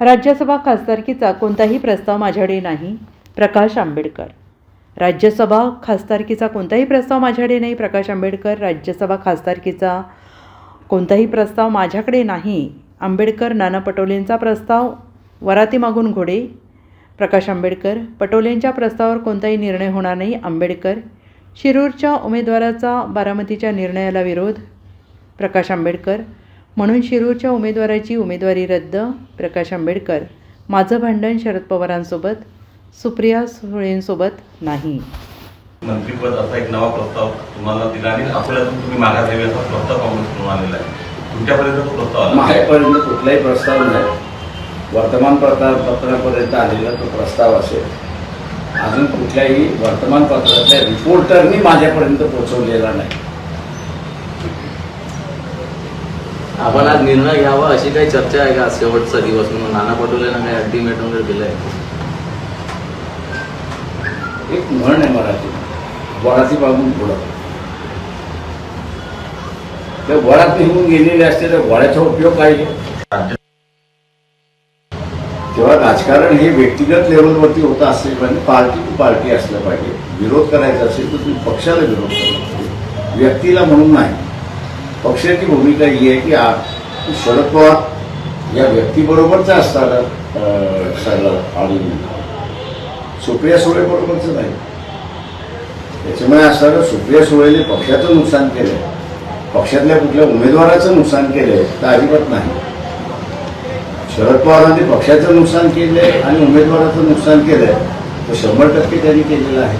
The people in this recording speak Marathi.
राज्यसभा खासदारकीचा कोणताही प्रस्ताव माझ्याकडे नाही प्रकाश आंबेडकर. राज्यसभा खासदारकीचा कोणताही प्रस्ताव माझ्याकडे नाही प्रकाश आंबेडकर. राज्यसभा खासदारकीचा कोणताही प्रस्ताव माझ्याकडे नाही आंबेडकर नाना पटोलेंचा प्रस्ताव वराती मागून घोडे. प्रकाश आंबेडकर पटोलेंच्या प्रस्तावावर कोणताही निर्णय होणार नाही आंबेडकर. शिरूरच्या उमेदवाराचा बारामतीच्या निर्णयाला विरोध. प्रकाश आंबेडकर म्हणून शिरूरच्या उमेदवाराची उमेदवारी रद्द प्रकाश आंबेडकर. माझं भांडण शरद पवारांसोबत सुप्रिया सुळेंसोबत नाही. मंत्रीपद असा एक नवा प्रस्ताव तुम्हाला दिला आणि तुम्ही माघार घ्यावी असा प्रस्ताव काँग्रेसकडून आलेला आहे. तुमच्यापर्यंत तो प्रस्ताव आला? माझ्यापर्यंत कुठलाही प्रस्ताव नाही. वर्तमानपत्र पत्रापर्यंत आलेला तो प्रस्ताव असेल. अजून कुठल्याही वर्तमानपत्रातल्या रिपोर्टरनी माझ्यापर्यंत पोहोचवलेला नाही. आपण आज निर्णय घ्यावा अशी काही चर्चा आहे का? शेवटचा दिवस म्हणून नाना पटोलेंना काही अल्टिमेटम वगैरे दिलंय एक म्हण आहे मराठी. वडाची बाबून पुढं. त्या वडात निघून गेलेले असते तर वडाचा उपयोग काय? तेव्हा राजकारण हे व्यक्तिगत लेवलवरती होतं असेल पाहिजे पार्टी टू पार्टी असलं पाहिजे. विरोध करायचा असेल तर तुम्ही पक्षाला विरोध करा. व्यक्तीला म्हणून नाही. पक्षाची भूमिका ही आहे की शरद पवार या व्यक्तीबरोबरचा असताना सगळं आणि सुप्रिया सुळे बरोबरच नाही. त्याच्यामुळे असताना सुप्रिया सुळेने पक्षाचं नुकसान केलं पक्षातल्या कुठल्या उमेदवाराचं नुकसान केलंय तर अजिबात नाही. शरद पवारांनी पक्षाचं नुकसान केलंय आणि उमेदवाराचं नुकसान केलंय तर शंभर टक्के त्यांनी केलेलं आहे.